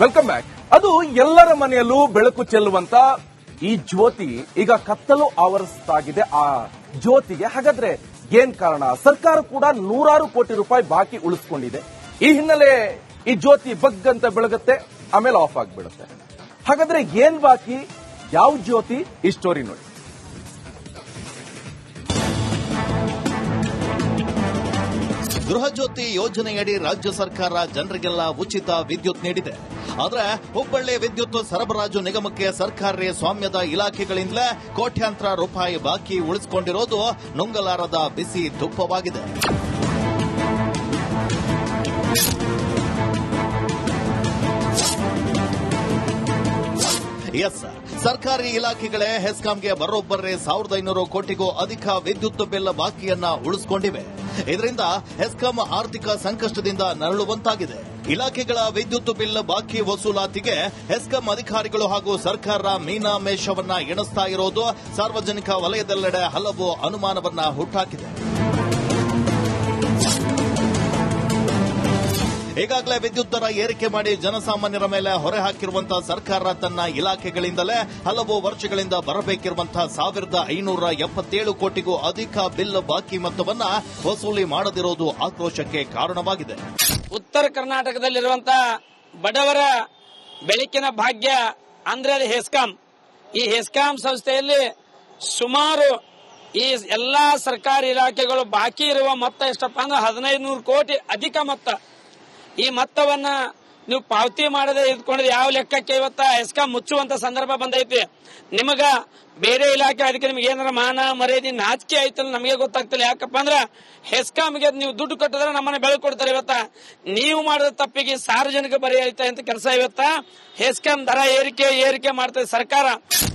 Welcome back ಅದು ಎಲ್ಲರ ಮನೆಯಲ್ಲೂ ಬೆಳಕು ಚೆಲ್ಲುವಂತ ಈ ಜ್ಯೋತಿ ಈಗ ಕತ್ತಲು ಆವರಿಸ್ತಾಗಿದೆ. ಆ ಜ್ಯೋತಿಗೆ ಹಾಗಾದ್ರೆ ಏನ್ ಕಾರಣ? ಸರ್ಕಾರ ಕೂಡ ನೂರಾರು ಕೋಟಿ ರೂಪಾಯಿ ಬಾಕಿ ಉಳಿಸ್ಕೊಂಡಿದೆ. ಈ ಹಿನ್ನೆಲೆ ಈ ಜ್ಯೋತಿ ಬಗ್ ಅಂತ ಬೆಳಗುತ್ತೆ, ಆಮೇಲೆ ಆಫ್ ಆಗಿಬಿಡುತ್ತೆ. ಹಾಗಾದ್ರೆ ಏನ್ ಬಾಕಿ? ಯಾವ ಜ್ಯೋತಿ? ಈ ಸ್ಟೋರಿ ನೋಡಿ. ಗೃಹಜ್ಯೋತಿ ಯೋಜನೆಯಡಿ ರಾಜ್ಯ ಸರ್ಕಾರ ಜನರಿಗೆಲ್ಲ ಉಚಿತ ವಿದ್ಯುತ್ ನೀಡಿದೆ. ಆದ್ರೆ ಹುಬ್ಬಳ್ಳಿ ವಿದ್ಯುತ್ ಸರಬರಾಜು ನಿಗಮಕ್ಕೆ ಸರ್ಕಾರಿ ಸ್ವಾಮ್ಯದ ಇಲಾಖೆಗಳಿಂದಲೇ ಕೋಟ್ಯಾಂತರ ರೂಪಾಯಿ ಬಾಕಿ ಉಳಿಸಿಕೊಂಡಿರೋದು ನುಂಗಲಾರದ ಬಿಸಿ ತುಪ್ಪವಾಗಿದೆ ಎಸ್ ಸರ್ಕಾರಿ ಇಲಾಖೆಗಳೇ ಹೆಸ್ಕಾಂಗೆ ಬರೋಬ್ಬರೇ ಸಾವಿರದ ಐನೂರು ಕೋಟಿಗೂ ಅಧಿಕ ವಿದ್ಯುತ್ ಬಿಲ್ ಬಾಕಿಯನ್ನ ಉಳಿಸಿಕೊಂಡಿವೆ. ಇದರಿಂದ ಹೆಸ್ಕಾಂ ಆರ್ಥಿಕ ಸಂಕಷ್ಟದಿಂದ ನರಳುವಂತಾಗಿದೆ. ಇಲಾಖೆಗಳ ವಿದ್ಯುತ್ ಬಿಲ್ ಬಾಕಿ ವಸೂಲಾತಿಗೆ ಹೆಸ್ಕಾಂ ಅಧಿಕಾರಿಗಳು ಹಾಗೂ ಸರ್ಕಾರ ಮೀನಾಮೇಷವನ್ನ ಎಣಿಸ್ತಾ ಇರೋದು ಸಾರ್ವಜನಿಕ ವಲಯದೆಲ್ಲೆಡೆ ಹಲವು ಅನುಮಾನವನ್ನ ಹುಟ್ಟಾಕಿದೆ. ಈಗಾಗಲೇ ವಿದ್ಯುತ್ ದರ ಏರಿಕೆ ಮಾಡಿ ಜನಸಾಮಾನ್ಯರ ಮೇಲೆ ಹೊರೆ ಹಾಕಿರುವಂತಹ ಸರ್ಕಾರ ತನ್ನ ಇಲಾಖೆಗಳಿಂದಲೇ ಹಲವು ವರ್ಷಗಳಿಂದ ಬರಬೇಕಿರುವಂತಹ ಸಾವಿರದ ಐನೂರ ಎಪ್ಪತ್ತೇಳು ಕೋಟಿಗೂ ಅಧಿಕ ಬಿಲ್ ಬಾಕಿ ಮೊತ್ತವನ್ನ ವಸೂಲಿ ಮಾಡದಿರೋದು ಆಕ್ರೋಶಕ್ಕೆ ಕಾರಣವಾಗಿದೆ. ಉತ್ತರ ಕರ್ನಾಟಕದಲ್ಲಿರುವಂತಹ ಬಡವರ ಬೆಳಕಿನ ಭಾಗ್ಯ ಅಂದ್ರೆ ಅದು ಹೆಸ್ಕಾಂ. ಈ ಹೆಸ್ಕಾಂ ಸಂಸ್ಥೆಯಲ್ಲಿ ಸುಮಾರು ಈ ಎಲ್ಲಾ ಸರ್ಕಾರಿ ಇಲಾಖೆಗಳು ಬಾಕಿ ಇರುವ ಮೊತ್ತ ಎಷ್ಟಪ್ಪ ಅಂದ್ರೆ ಹದಿನೈದು ನೂರು ಕೋಟಿ ಅಧಿಕ ಮೊತ್ತ. ಈ ಮೊತ್ತವನ್ನ ನೀವು ಪಾವತಿ ಮಾಡದೆ ಇದ್ಕೊಂಡ್ರೆ ಯಾವ ಲೆಕ್ಕಕ್ಕೆ ಇವತ್ತ ಎಸ್ಕಾಂ ಮುಚ್ಚುವಂತ ಸಂದರ್ಭ ಬಂದೈತಿ? ನಿಮಗ ಬೇರೆ ಇಲಾಖೆ ಅದಕ್ಕೆ ನಿಮ್ಗೆ ಏನಾರ ಮಾನ ಮರ್ಯಾದೆ ನಾಚಿಕೆ ಆಯ್ತಲ್ಲ ನಮಗೆ ಗೊತ್ತಾಗ್ತಿಲ್ಲ. ಯಾಕಪ್ಪ ಅಂದ್ರ ಹೆಸ್ಕಾಮ್ಗೆ ನೀವು ದುಡ್ಡು ಕಟ್ಟಿದ್ರೆ ನಮ್ಮನ್ನ ಬೆಳಕೊಡ್ತಾರೆ ಇವತ್ತ. ನೀವು ಮಾಡಿದ ತಪ್ಪಿಗೆ ಸಾರ್ವಜನಿಕ ಬರಿ ಐತೆ ಅಂತ ಕೆಲಸ ಇವತ್ತ. ಹೆಸ್ಕಾಂ ದರ ಏರಿಕೆ ಏರಿಕೆ ಮಾಡ್ತದೆ ಸರ್ಕಾರ.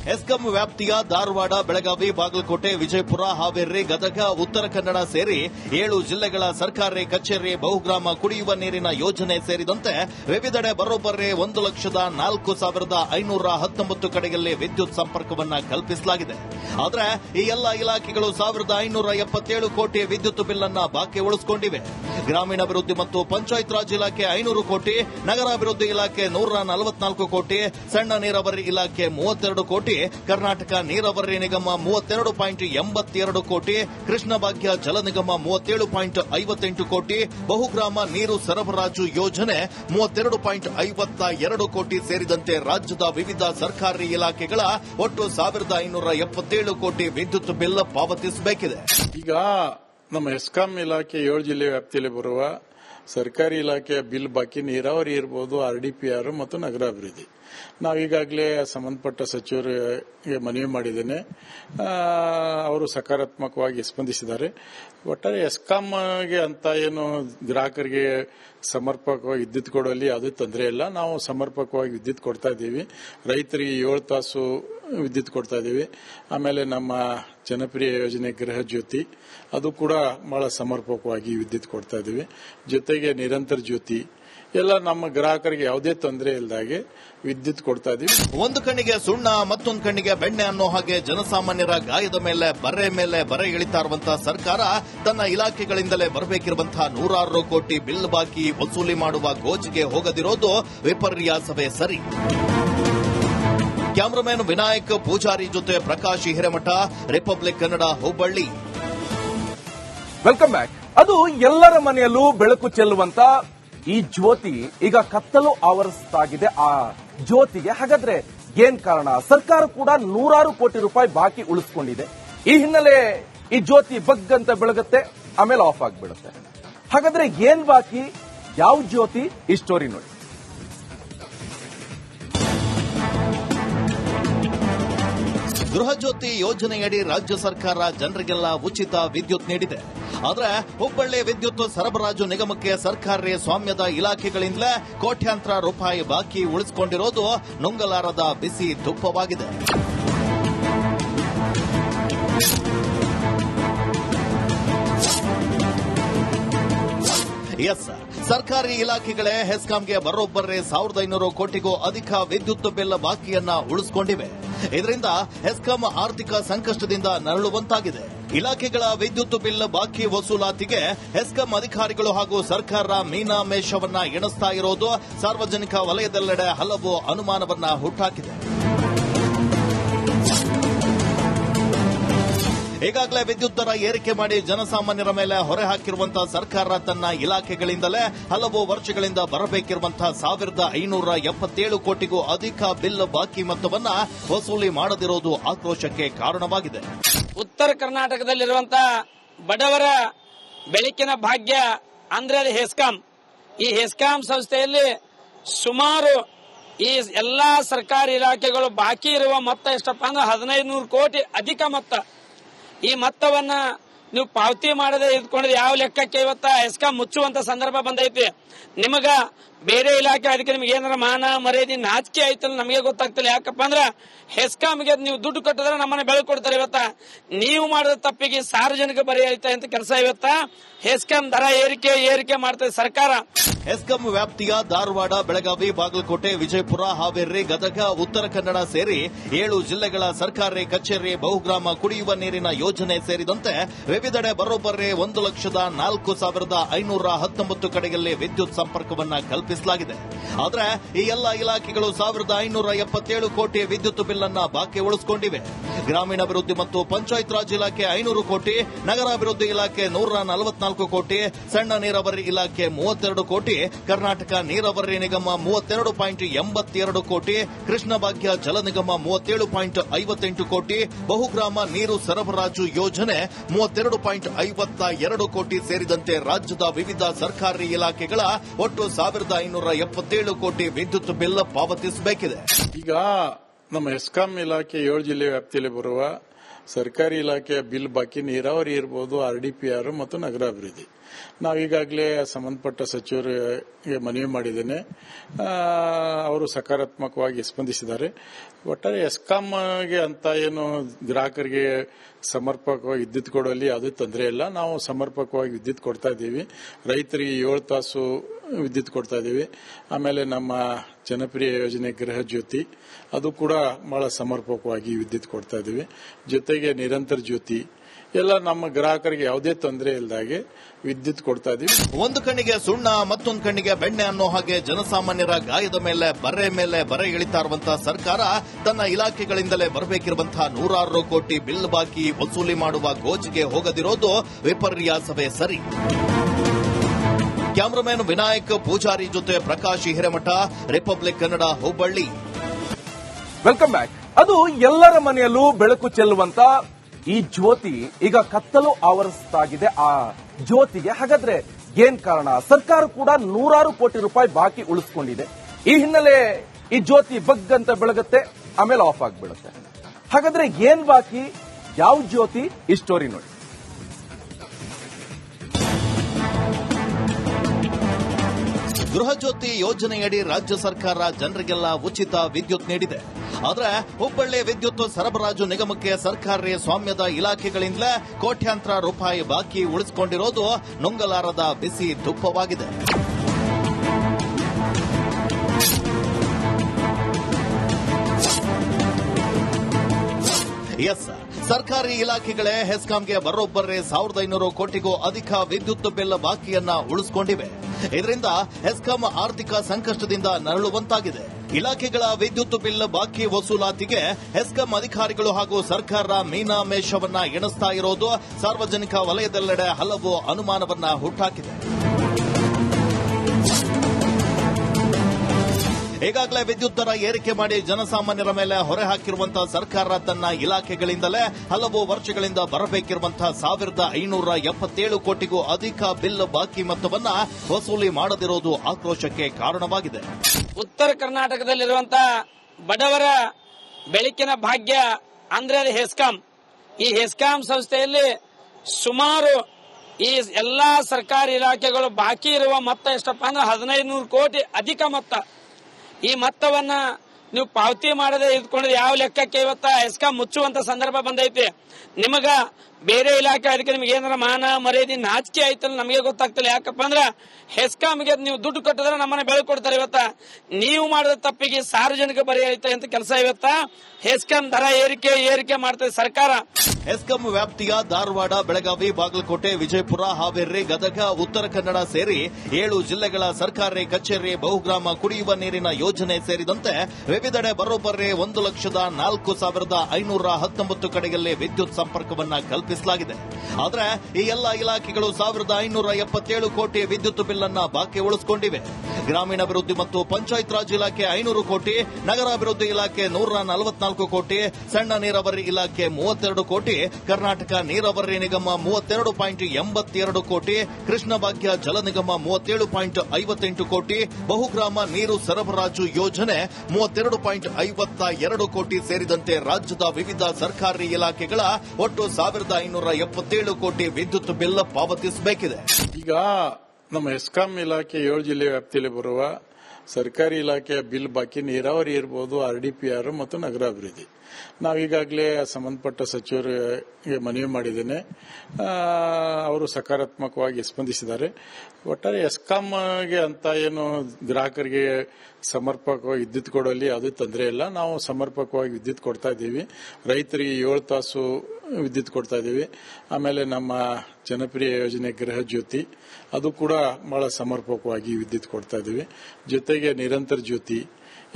ಹೆಸ್ಕಾಂ ವ್ಯಾಪ್ತಿಯ ಧಾರವಾಡ, ಬೆಳಗಾವಿ, ಬಾಗಲಕೋಟೆ, ವಿಜಯಪುರ, ಹಾವೇರಿ, ಗದಗ, ಉತ್ತರ ಕನ್ನಡ ಸೇರಿ ಏಳು ಜಿಲ್ಲೆಗಳ ಸರ್ಕಾರಿ ಕಚೇರಿ, ಬಹುಗ್ರಾಮ ಕುಡಿಯುವ ನೀರಿನ ಯೋಜನೆ ಸೇರಿದಂತೆ ವಿವಿಧೆಡೆ ಬರೋಬ್ಬರಿ ಒಂದು ಲಕ್ಷದ ನಾಲ್ಕು ಸಾವಿರದ ಐನೂರ ಹತ್ತೊಂಬತ್ತು ಕಡೆಯಲ್ಲಿ ವಿದ್ಯುತ್ ಸಂಪರ್ಕವನ್ನ ಕಲ್ಪಿಸಲಾಗಿದೆ ಆದರೆ ಈ ಎಲ್ಲ ಇಲಾಖೆಗಳು ಸಾವಿರದ ಐನೂರ ಎಪ್ಪತ್ತೇಳು ಕೋಟಿ ವಿದ್ಯುತ್ ಬಿಲ್ ಅನ್ನ ಬಾಕಿ ಉಳಿಸಿಕೊಂಡಿವೆ. ಗ್ರಾಮೀಣಾಭಿವೃದ್ಧಿ ಮತ್ತು ಪಂಚಾಯತ್ ರಾಜ್ ಇಲಾಖೆ ಐನೂರು ಕೋಟಿ, ನಗರಾಭಿವೃದ್ಧಿ ಇಲಾಖೆ ನೂರ ನಲವತ್ನಾಲ್ಕು ಕೋಟಿ, ಸಣ್ಣ ನೀರಾವರಿ ಇಲಾಖೆ ಮೂವತ್ತೆರಡು ಕೋಟಿ, ಕರ್ನಾಟಕ ನೀರಾವರಿ ನಿಗಮ ಮೂವತ್ತೆರಡು ಪಾಯಿಂಟ್ ಎಂಬತ್ತೆರಡು ಕೋಟಿ, ಕೃಷ್ಣ ಭಾಗ್ಯ ಜಲ ನಿಗಮ ಮೂವತ್ತೇಳು ಪಾಯಿಂಟ್ ಐವತ್ತೆಂಟು ಕೋಟಿ, ಬಹುಗ್ರಾಮ ನೀರು ಸರಬರಾಜು ಯೋಜನೆ ಮೂವತ್ತೆರಡು ಪಾಯಿಂಟ್ ಐವತ್ತ ಎರಡು ಕೋಟಿ ಸೇರಿದಂತೆ ರಾಜ್ಯದ ವಿವಿಧ ಸರ್ಕಾರಿ ಇಲಾಖೆಗಳ ಒಟ್ಟು ಸಾವಿರದ ಐನೂರ ಎಪ್ಪತ್ತೇಳು ಕೋಟಿ ವಿದ್ಯುತ್ ಬಿಲ್ ಪಾವತಿಸಬೇಕಿದೆ. ಈಗ ನಮ್ಮ ಎಸ್ಕಾಂ ಇಲಾಖೆ ಏಳು ಜಿಲ್ಲೆ ವ್ಯಾಪ್ತಿಯಲ್ಲಿ ಬರುವ ಸರ್ಕಾರಿ ಇಲಾಖೆಯ ಬಿಲ್ ಬಾಕಿ ನೀರಾವರಿ ಇರ್ಬೋದು, ಆರ್ ಡಿ ಪಿ ಆರ್ ಮತ್ತು ನಗರಾಭಿವೃದ್ಧಿ. ನಾವು ಈಗಾಗಲೇ ಸಂಬಂಧಪಟ್ಟ ಸಚಿವರಿಗೆ ಮನವಿ ಮಾಡಿದ್ದೇನೆ. ಅವರು ಸಕಾರಾತ್ಮಕವಾಗಿ ಸ್ಪಂದಿಸಿದ್ದಾರೆ. ಒಟ್ಟಾರೆ ಎಸ್ಕಾಂಗೆ ಅಂತ ಏನು ಗ್ರಾಹಕರಿಗೆ ಸಮರ್ಪಕವಾಗಿ ವಿದ್ಯುತ್ ಕೊಡುವಲ್ಲಿ ಯಾವುದೇ ತೊಂದರೆ ಇಲ್ಲ. ನಾವು ಸಮರ್ಪಕವಾಗಿ ವಿದ್ಯುತ್ ಕೊಡ್ತಾ ಇದ್ದೀವಿ. ರೈತರಿಗೆ ಏಳು ತಾಸು ವಿದ್ಯುತ್ ಕೊಡ್ತಾ ಇದ್ದೀವಿ. ಆಮೇಲೆ ನಮ್ಮ ಜನಪ್ರಿಯ ಯೋಜನೆ ಗೃಹ ಜ್ಯೋತಿ, ಅದು ಕೂಡ ಬಹಳ ಸಮರ್ಪಕವಾಗಿ ವಿದ್ಯುತ್ ಕೊಡ್ತಾ ಇದ್ದೀವಿ. ಜೊತೆಗೆ ನಿರಂತರ ಜ್ಯೋತಿ, ಎಲ್ಲ ನಮ್ಮ ಗ್ರಾಹಕರಿಗೆ ಯಾವುದೇ ತೊಂದರೆ ಇಲ್ಲದಾಗೆ ವಿದ್ಯುತ್ ಕೊಡ್ತಾ ಇದೀವಿ ಒಂದು ಕಣ್ಣಿಗೆ ಸುಣ್ಣ, ಮತ್ತೊಂದು ಕಣ್ಣಿಗೆ ಬೆಣ್ಣೆ ಅನ್ನೋ ಹಾಗೆ ಜನಸಾಮಾನ್ಯರ ಗಾಯದ ಮೇಲೆ, ಬರೆ ಮೇಲೆ ಬರೆ ಇಳಿತಾ ಇರುವಂತಹ ಸರ್ಕಾರ ತನ್ನ ಇಲಾಖೆಗಳಿಂದಲೇ ಬರಬೇಕಿರುವಂತಹ ನೂರಾರು ಕೋಟಿ ಬಿಲ್ ಬಾಕಿ ವಸೂಲಿ ಮಾಡುವ ಗೋಜಿಗೆ ಹೋಗದಿರೋದು ವಿಪರ್ಯಾಸವೇ ಸರಿ. ಕ್ಯಾಮರಾಮನ್ ವಿನಾಯಕ್ ಪೂಜಾರಿ ಜೊತೆ Prakash Hiremath, republic Kannada Hubballi. Welcome back. ಅದು ಎಲ್ಲರ ಮನೆಯಲ್ಲೂ ಬೆಳಕು ಚೆಲ್ಲುವಂತ ಈ ಜ್ಯೋತಿ ಈಗ ಕತ್ತಲು ಆವರಿಸ್ತಾಗಿದೆ. ಆ ಜ್ಯೋತಿಗೆ ಹಾಗಾದ್ರೆ ಏನ್ ಕಾರಣ? ಸರ್ಕಾರ ಕೂಡ ನೂರಾರು ಕೋಟಿ ರೂಪಾಯಿ ಬಾಕಿ ಉಳಿಸ್ಕೊಂಡಿದೆ. ಈ ಹಿನ್ನೆಲೆ ಈ ಜ್ಯೋತಿ ಬಗ್ ಅಂತ ಬೆಳಗುತ್ತೆ, ಆಮೇಲೆ ಆಫ್ ಆಗಿಬಿಡುತ್ತೆ. ಹಾಗಾದ್ರೆ ಏನ್ ಬಾಕಿ? ಯಾವ ಜ್ಯೋತಿ? ಈ ಸ್ಟೋರಿ ನೋಡಿ. ಗೃಹಜ್ಯೋತಿ ಯೋಜನೆಯಡಿ ರಾಜ್ಯ ಸರ್ಕಾರ ಜನರಿಗೆಲ್ಲ ಉಚಿತ ವಿದ್ಯುತ್ ನೀಡಿದೆ. ಆದ್ರೆ ಹುಬ್ಬಳ್ಳಿ ವಿದ್ಯುತ್ ಸರಬರಾಜು ನಿಗಮಕ್ಕೆ ಸರ್ಕಾರಿ ಸ್ವಾಮ್ಯದ ಇಲಾಖೆಗಳಿಂದಲೇ ಕೋಟ್ಯಾಂತರ ರೂಪಾಯಿ ಬಾಕಿ ಉಳಿಸಿಕೊಂಡಿರೋದು ನುಂಗಲಾರದ ಬಿಸಿ ತುಪ್ಪವಾಗಿದೆ ಎಸ್ ಸರ್ಕಾರಿ ಇಲಾಖೆಗಳೇ ಹೆಸ್ಕಾಂಗೆ ಬರೋಬ್ಬರೇ ಸಾವಿರದ ಐನೂರು ಕೋಟಿಗೂ ಅಧಿಕ ವಿದ್ಯುತ್ ಬಿಲ್ ಬಾಕಿಯನ್ನ ಉಳಿಸಿಕೊಂಡಿವೆ. ಇದರಿಂದ ಹೆಸ್ಕಾಂ ಆರ್ಥಿಕ ಸಂಕಷ್ಟದಿಂದ ನರಳುವಂತಾಗಿದೆ. ಇಲಾಖೆಗಳ ವಿದ್ಯುತ್ ಬಿಲ್ ಬಾಕಿ ವಸೂಲಾತಿಗೆ ಹೆಸ್ಕಾಂ ಅಧಿಕಾರಿಗಳು ಹಾಗೂ ಸರ್ಕಾರ ಮೀನಾಮೇಷವನ್ನ ಎಣಿಸ್ತಾ ಇರೋದು ಸಾರ್ವಜನಿಕ ವಲಯದೆಲ್ಲೆಡೆ ಹಲವು ಅನುಮಾನವನ್ನ ಹುಟ್ಟಾಕಿದೆ. ಈಗಾಗಲೇ ವಿದ್ಯುತ್ ದರ ಏರಿಕೆ ಮಾಡಿ ಜನಸಾಮಾನ್ಯರ ಮೇಲೆ ಹೊರೆ ಹಾಕಿರುವಂತಹ ಸರ್ಕಾರ ತನ್ನ ಇಲಾಖೆಗಳಿಂದಲೇ ಹಲವು ವರ್ಷಗಳಿಂದ ಬರಬೇಕಿರುವಂತಹ ಸಾವಿರದ ಐನೂರ ಎಪ್ಪತ್ತೇಳು ಕೋಟಿಗೂ ಅಧಿಕ ಬಿಲ್ ಬಾಕಿ ಮೊತ್ತವನ್ನ ವಸೂಲಿ ಮಾಡದಿರೋದು ಆಕ್ರೋಶಕ್ಕೆ ಕಾರಣವಾಗಿದೆ. ಉತ್ತರ ಕರ್ನಾಟಕದಲ್ಲಿರುವಂತಹ ಬಡವರ ಬೆಳಕಿನ ಭಾಗ್ಯ ಅಂದ್ರೆ ಅದು ಹೆಸ್ಕಾಂ. ಈ ಹೆಸ್ಕಾಂ ಸಂಸ್ಥೆಯಲ್ಲಿ ಸುಮಾರು ಈ ಎಲ್ಲಾ ಸರ್ಕಾರಿ ಇಲಾಖೆಗಳು ಬಾಕಿ ಇರುವ ಮೊತ್ತ ಎಷ್ಟಪ್ಪ ಅಂದ್ರೆ ಹದಿನೈದು ನೂರು ಕೋಟಿ ಅಧಿಕ ಮೊತ್ತ. ಈ ಮೊತ್ತವನ್ನ ನೀವು ಪಾವತಿ ಮಾಡದೆ ಇದ್ಕೊಂಡ್ರೆ ಯಾವ ಲೆಕ್ಕಕ್ಕೆ ಇವತ್ತ ಎಸ್ಕಾಂ ಮುಚ್ಚುವಂತ ಸಂದರ್ಭ ಬಂದೈತಿ? ನಿಮಗ ಬೇರೆ ಇಲಾಖೆ ಅದಕ್ಕೆ ನಿಮ್ಗೆ ಏನಾರ ಮಾನ ಮರ್ಯಾದೆ ನಾಚಿಕೆ ಆಯ್ತಲ್ಲ ನಮಗೆ ಗೊತ್ತಾಗ್ತಿಲ್ಲ. ಯಾಕಪ್ಪ ಅಂದ್ರ ಹೆಸ್ಕಾಮ್ಗೆ ನೀವು ದುಡ್ಡು ಕಟ್ಟಿದ್ರೆ ನಮ್ಮನ್ನ ಬೆಳಕೊಡ್ತಾರೆ ಇವತ್ತ. ನೀವು ಮಾಡಿದ ತಪ್ಪಿಗೆ ಸಾರ್ವಜನಿಕ ಬರಿ ಐತೆ ಅಂತ ಕೆಲಸ ಇವತ್ತ. ಹೆಸ್ಕಾಂ ದರ ಏರಿಕೆ ಏರಿಕೆ ಮಾಡ್ತದೆ ಸರ್ಕಾರ. ಹೆಸ್ಕಾಂ ವ್ಯಾಪ್ತಿಯ ಧಾರವಾಡ, ಬೆಳಗಾವಿ, ಬಾಗಲಕೋಟೆ, ವಿಜಯಪುರ, ಹಾವೇರಿ, ಗದಗ, ಉತ್ತರ ಕನ್ನಡ ಸೇರಿ ಏಳು ಜಿಲ್ಲೆಗಳ ಸರ್ಕಾರಿ ಕಚೇರಿ, ಬಹುಗ್ರಾಮ ಕುಡಿಯುವ ನೀರಿನ ಯೋಜನೆ ಸೇರಿದಂತೆ ವಿವಿಧೆಡೆ ಬರೋಬ್ಬರಿ ಒಂದು ಲಕ್ಷದ ನಾಲ್ಕು ಸಾವಿರದ ಐನೂರ ಹತ್ತೊಂಬತ್ತು ಕಡೆಯಲ್ಲಿ ವಿದ್ಯುತ್ ಸಂಪರ್ಕವನ್ನ ಕಲ್ಪಿಸಲಾಗಿದೆ ಆದರೆ ಈ ಎಲ್ಲ ಇಲಾಖೆಗಳು ಸಾವಿರದ ಐನೂರ ಎಪ್ಪತ್ತೇಳು ಕೋಟಿ ವಿದ್ಯುತ್ ಬಿಲ್ ಅನ್ನ ಬಾಕಿ ಉಳಿಸಿಕೊಂಡಿವೆ. ಗ್ರಾಮೀಣಾಭಿವೃದ್ಧಿ ಮತ್ತು ಪಂಚಾಯತ್ ರಾಜ್ ಇಲಾಖೆ ಐನೂರು ಕೋಟಿ, ನಗರಾಭಿವೃದ್ಧಿ ಇಲಾಖೆ ನೂರ ನಲವತ್ನಾಲ್ಕು ಕೋಟಿ, ಸಣ್ಣ ನೀರಾವರಿ ಇಲಾಖೆ ಮೂವತ್ತೆರಡು ಕೋಟಿ, ಕರ್ನಾಟಕ ನೀರಾವರಿ ನಿಗಮ ಮೂವತ್ತೆರಡು ಪಾಯಿಂಟ್ ಎಂಬತ್ತೆರಡು ಕೋಟಿ, ಕೃಷ್ಣ ಭಾಗ್ಯ ಜಲ ನಿಗಮ ಮೂವತ್ತೇಳು ಪಾಯಿಂಟ್ ಐವತ್ತೆಂಟು ಕೋಟಿ, ಬಹುಗ್ರಾಮ ನೀರು ಸರಬರಾಜು ಯೋಜನೆ ಮೂವತ್ತೆರಡು ಪಾಯಿಂಟ್ ಐವತ್ತ ಎರಡು ಕೋಟಿ ಸೇರಿದಂತೆ ರಾಜ್ಯದ ವಿವಿಧ ಸರ್ಕಾರಿ ಇಲಾಖೆಗಳ ಒಟ್ಟು ಸಾವಿರದ ಐನೂರ ಎಪ್ಪತ್ತೇಳು ಕೋಟಿ ವಿದ್ಯುತ್ ಬಿಲ್ ಪಾವತಿಸಬೇಕಿದೆ. ಈಗ ನಮ್ಮ ಎಸ್ಕಾಂ ಇಲಾಖೆ ಏಳು ಜಿಲ್ಲೆ ವ್ಯಾಪ್ತಿಯಲ್ಲಿ ಬರುವ ಸರ್ಕಾರಿ ಇಲಾಖೆಯ ಬಿಲ್ ಬಾಕಿ ನೀರಾವರಿ ಇರ್ಬೋದು, ಆರ್ ಡಿ ಪಿ ಆರ್ ಮತ್ತು ನಗರಾಭಿವೃದ್ಧಿ. ನಾವು ಈಗಾಗಲೇ ಸಂಬಂಧಪಟ್ಟ ಸಚಿವರಿಗೆ ಮನವಿ ಮಾಡಿದ್ದೇನೆ. ಅವರು ಸಕಾರಾತ್ಮಕವಾಗಿ ಸ್ಪಂದಿಸಿದ್ದಾರೆ. ಒಟ್ಟಾರೆ ಎಸ್ಕಾಂಗೆ ಅಂತ ಏನು ಗ್ರಾಹಕರಿಗೆ ಸಮರ್ಪಕವಾಗಿ ವಿದ್ಯುತ್ ಕೊಡುವಲ್ಲಿ ಯಾವುದೇ ತೊಂದರೆ ಇಲ್ಲ. ನಾವು ಸಮರ್ಪಕವಾಗಿ ವಿದ್ಯುತ್ ಕೊಡ್ತಾ ಇದ್ದೀವಿ. ರೈತರಿಗೆ ಏಳು ತಾಸು ವಿದ್ಯುತ್ ಕೊಡ್ತಾ ಇದ್ದೀವಿ. ಆಮೇಲೆ ನಮ್ಮ ಜನಪ್ರಿಯ ಯೋಜನೆ ಗೃಹ ಜ್ಯೋತಿ, ಅದು ಕೂಡ ಬಹಳ ಸಮರ್ಪಕವಾಗಿ ವಿದ್ಯುತ್ ಕೊಡ್ತಾ ಇದ್ದೀವಿ. ಜೊತೆಗೆ ನಿರಂತರ ಜ್ಯೋತಿ ಎಲ್ಲ ನಮ್ಮ ಗ್ರಾಹಕರಿಗೆ ಯಾವುದೇ ತೊಂದರೆ ಇಲ್ಲದಾಗೆ ವಿದ್ಯುತ್ ಕೊಡ್ತಾ ಇದೀವಿ. ಒಂದು ಕಣ್ಣಿಗೆ ಸುಣ್ಣ ಮತ್ತೊಂದು ಕಣ್ಣಿಗೆ ಬೆಣ್ಣೆ ಅನ್ನೋ ಹಾಗೆ ಜನಸಾಮಾನ್ಯರ ಗಾಯದ ಮೇಲೆ ಬರೆ ಮೇಲೆ ಬರೆ ಇಳಿತಾ ಇರುವಂತಹ ಸರ್ಕಾರ ತನ್ನ ಇಲಾಖೆಗಳಿಂದಲೇ ಬರಬೇಕಿರುವಂತಹ ನೂರಾರು ಕೋಟಿ ಬಿಲ್ ಬಾಕಿ ವಸೂಲಿ ಮಾಡುವ ಗೋಜಿಗೆ ಹೋಗದಿರೋದು ವಿಪರ್ಯಾಸವೇ ಸರಿ. ಕ್ಯಾಮರಾಮನ್ ವಿನಾಯಕ್ ಪೂಜಾರಿ ಜೊತೆ Prakash Hiremath republic Kannada Hubballi. Welcome back ಅದು ಎಲ್ಲರ ಮನೆಯಲ್ಲೂ ಬೆಳಕು ಚೆಲ್ಲುವಂತ ಈ ಜ್ಯೋತಿ ಈಗ ಕತ್ತಲು ಆವರಿಸ್ತಾಗಿದೆ. ಆ ಜ್ಯೋತಿಗೆ ಹಾಗಾದ್ರೆ ಏನ್ ಕಾರಣ? ಸರ್ಕಾರ ಕೂಡ ನೂರಾರು ಕೋಟಿ ರೂಪಾಯಿ ಬಾಕಿ ಉಳಿಸ್ಕೊಂಡಿದೆ. ಈ ಹಿನ್ನೆಲೆ ಈ ಜ್ಯೋತಿ ಬಗ್ ಅಂತ ಬೆಳಗುತ್ತೆ, ಆಮೇಲೆ ಆಫ್ ಆಗಿಬಿಡುತ್ತೆ. ಹಾಗಾದ್ರೆ ಏನ್ ಬಾಕಿ? ಯಾವ ಜ್ಯೋತಿ? ಈ ಸ್ಟೋರಿ ನೋಡಿ. ಗೃಹ ಜ್ಯೋತಿ ಯೋಜನೆಯಡಿ ರಾಜ್ಯ ಸರ್ಕಾರ ಜನರಿಗೆಲ್ಲ ಉಚಿತ ವಿದ್ಯುತ್ ನೀಡಿದೆ. ಆದ್ರೆ ಹುಬ್ಬಳ್ಳಿ ವಿದ್ಯುತ್ ಸರಬರಾಜು ನಿಗಮಕ್ಕೆ ಸರ್ಕಾರಿ ಸ್ವಾಮ್ಯದ ಇಲಾಖೆಗಳಿಂದಲೇ ಕೋಟ್ಯಾಂತರ ರೂಪಾಯಿ ಬಾಕಿ ಉಳಿಸಿಕೊಂಡಿರೋದು ನುಂಗಲಾರದ ಬಿಸಿ ತುಪ್ಪವಾಗಿದೆ. ಎಸ್ ಸರ್ಕಾರಿ ಇಲಾಖೆಗಳೇ ಹೆಸ್ಕಾಂಗೆ ಬರೋಬ್ಬರೇ ಸಾವಿರದ ಐನೂರು ಕೋಟಿಗೂ ಅಧಿಕ ವಿದ್ಯುತ್ ಬಿಲ್ ಬಾಕಿಯನ್ನ ಉಳಿಸಿಕೊಂಡಿವೆ. ಇದರಿಂದ ಎಸ್ಕಾಂ ಆರ್ಥಿಕ ಸಂಕಷ್ಟದಿಂದ ನರಳುವಂತಾಗಿದೆ. ಇಲಾಖೆಗಳ ವಿದ್ಯುತ್ ಬಿಲ್ ಬಾಕಿ ವಸೂಲಾತಿಗೆ ಎಸ್ಕಾಂ ಅಧಿಕಾರಿಗಳು ಹಾಗೂ ಸರ್ಕಾರ ಮೀನಾಮೇಷವನ್ನ ಎಣಿಸ್ತಾ ಇರೋದು ಸಾರ್ವಜನಿಕ ವಲಯದೆಲ್ಲೆಡೆ ಹಲವು ಅನುಮಾನವನ್ನ ಹುಟ್ಟಾಕಿದೆ. ಈಗಾಗಲೇ ವಿದ್ಯುತ್ ದರ ಏರಿಕೆ ಮಾಡಿ ಜನಸಾಮಾನ್ಯರ ಮೇಲೆ ಹೊರೆ ಹಾಕಿರುವಂತಹ ಸರ್ಕಾರ ತನ್ನ ಇಲಾಖೆಗಳಿಂದಲೇ ಹಲವು ವರ್ಷಗಳಿಂದ ಬರಬೇಕಿರುವಂತಹ ಸಾವಿರದ ಐನೂರ ಎಪ್ಪತ್ತೇಳು ಕೋಟಿಗೂ ಅಧಿಕ ಬಿಲ್ ಬಾಕಿ ಮೊತ್ತವನ್ನ ವಸೂಲಿ ಮಾಡದಿರೋದು ಆಕ್ರೋಶಕ್ಕೆ ಕಾರಣವಾಗಿದೆ. ಉತ್ತರ ಕರ್ನಾಟಕದಲ್ಲಿರುವಂತಹ ಬಡವರ ಬೆಳಕಿನ ಭಾಗ್ಯ ಅಂದ್ರೆ ಅದು ಹೆಸ್ಕಾಂ. ಈ ಹೆಸ್ಕಾಂ ಸಂಸ್ಥೆಯಲ್ಲಿ ಸುಮಾರು ಈ ಎಲ್ಲಾ ಸರ್ಕಾರಿ ಇಲಾಖೆಗಳು ಬಾಕಿ ಇರುವ ಮೊತ್ತ ಎಷ್ಟಪ್ಪ ಅಂದ್ರೆ ಹದಿನೈದು ನೂರು ಕೋಟಿ ಅಧಿಕ ಮೊತ್ತ. ಈ ಮೊತ್ತವನ್ನ ನೀವು ಪಾವತಿ ಮಾಡದೆ ಇದ್ಕೊಂಡ್ರೆ ಯಾವ ಲೆಕ್ಕಕ್ಕೆ ಇವತ್ತ ಎಸ್ಕಾ ಮುಚ್ಚುವಂತ ಸಂದರ್ಭ ಬಂದೈತಿ. ನಿಮಗ ಬೇರೆ ಇಲಾಖೆ ಅದಕ್ಕೆ ನಿಮ್ಗೆ ಏನಾರ ಮಾನ ಮರ್ಯಾದೆ ನಾಚಿಕೆ ಆಯ್ತಲ್ಲ ನಮಗೆ ಗೊತ್ತಾಗ್ತಿಲ್ಲ. ಯಾಕಪ್ಪ ಅಂದ್ರೆ ಹೆಸ್ಕಾಮ್ಗೆ ನೀವು ದುಡ್ಡು ಕಟ್ಟಿದ್ರೆ ನಮ್ಮನ್ನ ಬೆಳೆ ಕೊಡ್ತಾರೆ ಇವತ್ತ. ನೀವು ಮಾಡಿದ ತಪ್ಪಿಗೆ ಸಾರ್ವಜನಿಕ ಬರೆ ಐತೆ ಅಂತ ಕೆಲಸ ಇವತ್ತ. ಹೆಸ್ಕಾಮ್ ದರ ಏರಿಕೆ ಏರಿಕೆ ಮಾಡ್ತದೆ ಸರ್ಕಾರ. ಹೆಸ್ಕಾಂ ವ್ಯಾಪ್ತಿಯ ಧಾರವಾಡ, ಬೆಳಗಾವಿ, ಬಾಗಲಕೋಟೆ, ವಿಜಯಪುರ, ಹಾವೇರಿ, ಗದಗ, ಉತ್ತರ ಕನ್ನಡ ಸೇರಿ ಏಳು ಜಿಲ್ಲೆಗಳ ಸರ್ಕಾರಿ ಕಚೇರಿ, ಬಹುಗ್ರಾಮ ಕುಡಿಯುವ ನೀರಿನ ಯೋಜನೆ ಸೇರಿದಂತೆ ವಿವಿಧೆಡೆ ಬರೋಬ್ಬರಿ ಒಂದು ಲಕ್ಷದ ನಾಲ್ಕು ಸಾವಿರದ ಐನೂರ ಹತ್ತೊಂಬತ್ತು ಕಡೆಯಲ್ಲಿ ವಿದ್ಯುತ್ ಸಂಪರ್ಕವನ್ನ ಕಲ್ಪಿಸಲಾಗಿದೆ ಆದರೆ ಈ ಎಲ್ಲ ಇಲಾಖೆಗಳು ಸಾವಿರದ ಐನೂರ ಎಪ್ಪತ್ತೇಳು ಕೋಟಿ ವಿದ್ಯುತ್ ಬಿಲ್ ಅನ್ನ ಬಾಕಿ ಉಳಿಸಿಕೊಂಡಿವೆ. ಗ್ರಾಮೀಣಾಭಿವೃದ್ಧಿ ಮತ್ತು ಪಂಚಾಯತ್ ರಾಜ್ ಇಲಾಖೆ ಐನೂರು ಕೋಟಿ, ನಗರಾಭಿವೃದ್ಧಿ ಇಲಾಖೆ ನೂರ ನಲವತ್ನಾಲ್ಕು ಕೋಟಿ, ಸಣ್ಣ ನೀರಾವರಿ ಇಲಾಖೆ ಮೂವತ್ತೆರಡು ಕೋಟಿ, ಕರ್ನಾಟಕ ನೀರಾವರಿ ನಿಗಮ ಮೂವತ್ತೆರಡು ಪಾಯಿಂಟ್ ಎಂಬತ್ತೆರಡು ಕೋಟಿ, ಕೃಷ್ಣ ಭಾಗ್ಯ ಜಲ ನಿಗಮ ಮೂವತ್ತೇಳು ಪಾಯಿಂಟ್ ಐವತ್ತೆಂಟು ಕೋಟಿ, ಬಹುಗ್ರಾಮ ನೀರು ಸರಬರಾಜು ಯೋಜನೆ ಮೂವತ್ತೆರಡು ಪಾಯಿಂಟ್ ಐವತ್ತ ಎರಡು ಕೋಟಿ ಸೇರಿದಂತೆ ರಾಜ್ಯದ ವಿವಿಧ ಸರ್ಕಾರಿ ಇಲಾಖೆಗಳ ಒಟ್ಟು ಸಾವಿರದ ಐನೂರ ಎಪ್ಪತ್ತೇಳು ಕೋಟಿ ವಿದ್ಯುತ್ ಬಿಲ್ ಪಾವತಿಸಬೇಕಿದೆ. ಈಗ ನಮ್ಮ ಎಸ್ಕಾಂ ಇಲಾಖೆ ಏಳು ಜಿಲ್ಲೆ ವ್ಯಾಪ್ತಿಯಲ್ಲಿ ಬರುವ ಸರ್ಕಾರಿ ಇಲಾಖೆಯ ಬಿಲ್ ಬಾಕಿ ನೀರಾವರಿ ಇರ್ಬೋದು, ಆರ್ ಡಿ ಪಿ ಆರ್ ಮತ್ತು ನಗರಾಭಿವೃದ್ಧಿ. ನಾವು ಈಗಾಗಲೇ ಸಂಬಂಧಪಟ್ಟ ಸಚಿವರಿಗೆ ಮನವಿ ಮಾಡಿದ್ದೇನೆ. ಅವರು ಸಕಾರಾತ್ಮಕವಾಗಿ ಸ್ಪಂದಿಸಿದ್ದಾರೆ. ಒಟ್ಟಾರೆ ಎಸ್ಕಾಂಗೆ ಅಂತ ಏನು ಗ್ರಾಹಕರಿಗೆ ಸಮರ್ಪಕವಾಗಿ ವಿದ್ಯುತ್ ಕೊಡೋಲ್ಲಿ ಯಾವುದೇ ತೊಂದರೆ ಇಲ್ಲ. ನಾವು ಸಮರ್ಪಕವಾಗಿ ವಿದ್ಯುತ್ ಕೊಡ್ತಾ ಇದ್ದೀವಿ. ರೈತರಿಗೆ ಏಳು ತಾಸು ವಿದ್ಯುತ್ ಕೊಡ್ತಾ ಇದ್ದೀವಿ. ಆಮೇಲೆ ನಮ್ಮ ಜನಪ್ರಿಯ ಯೋಜನೆ ಗೃಹ ಜ್ಯೋತಿ, ಅದು ಕೂಡ ಬಹಳ ಸಮರ್ಪಕವಾಗಿ ವಿದ್ಯುತ್ ಕೊಡ್ತಾ ಇದ್ದೀವಿ. ಜೊತೆಗೆ ನಿರಂತರ ಜ್ಯೋತಿ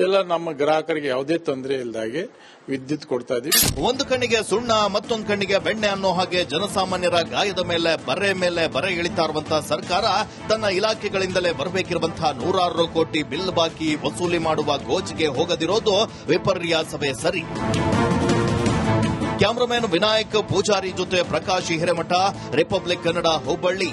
ಎಲ್ಲ ನಮ್ಮ ಗ್ರಾಹಕರಿಗೆ ಯಾವುದೇ ತೊಂದರೆ ಇಲ್ಲದಾಗೆ ವಿದ್ಯುತ್ ಕೊಡ್ತಾ ಇದೀವಿ. ಒಂದು ಕಣ್ಣಿಗೆ ಸುಣ್ಣ, ಮತ್ತೊಂದು ಕಣ್ಣಿಗೆ ಬೆಣ್ಣೆ ಅನ್ನೋ ಹಾಗೆ ಜನಸಾಮಾನ್ಯರ ಗಾಯದ ಮೇಲೆ, ಬರೆ ಮೇಲೆ ಬರೆ ಇಳಿತಾ ಇರುವಂತಹ ಸರ್ಕಾರ ತನ್ನ ಇಲಾಖೆಗಳಿಂದಲೇ ಬರಬೇಕಿರುವಂತಹ ನೂರಾರು ಕೋಟಿ ಬಿಲ್ ಬಾಕಿ ವಸೂಲಿ ಮಾಡುವ ಗೋಜಿಗೆ ಹೋಗದಿರೋದು ವಿಪರ್ಯಾಸವೇ ಸರಿ. ಕ್ಯಾಮರಾಮನ್ ವಿನಾಯಕ್, ಪೂಜಾರಿ ಜೊತೆ ಪ್ರಕಾಶ್ ಹಿರೇಮಠ, ರಿಪಬ್ಲಿಕ್ ಕನ್ನಡ ಹುಬ್ಬಳ್ಳಿ.